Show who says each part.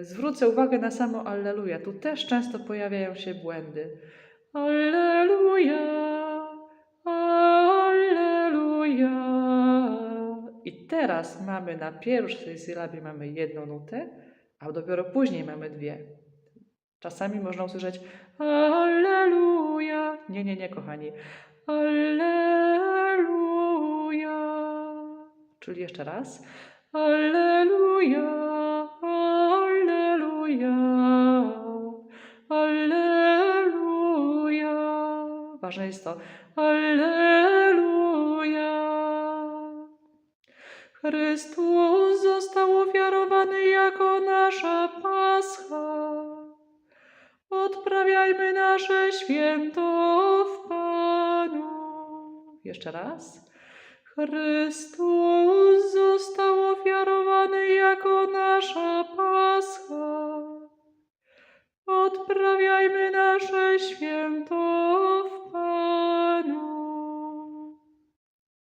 Speaker 1: zwrócę uwagę na samo Alleluja. Tu też często pojawiają się błędy. Alleluja, Alleluja. I teraz mamy na pierwszej sylabie mamy jedną nutę, a dopiero później mamy dwie. Czasami można usłyszeć Alleluja. Nie, nie, nie, kochani. Alleluja. Czyli jeszcze raz. Alleluja, parze jest to Alleluja. Chrystus został ofiarowany jako nasza Pascha. Odprawiajmy nasze święto w Panu. Jeszcze raz. Chrystus został ofiarowany jako nasza Pascha. Odprawiajmy nasze święto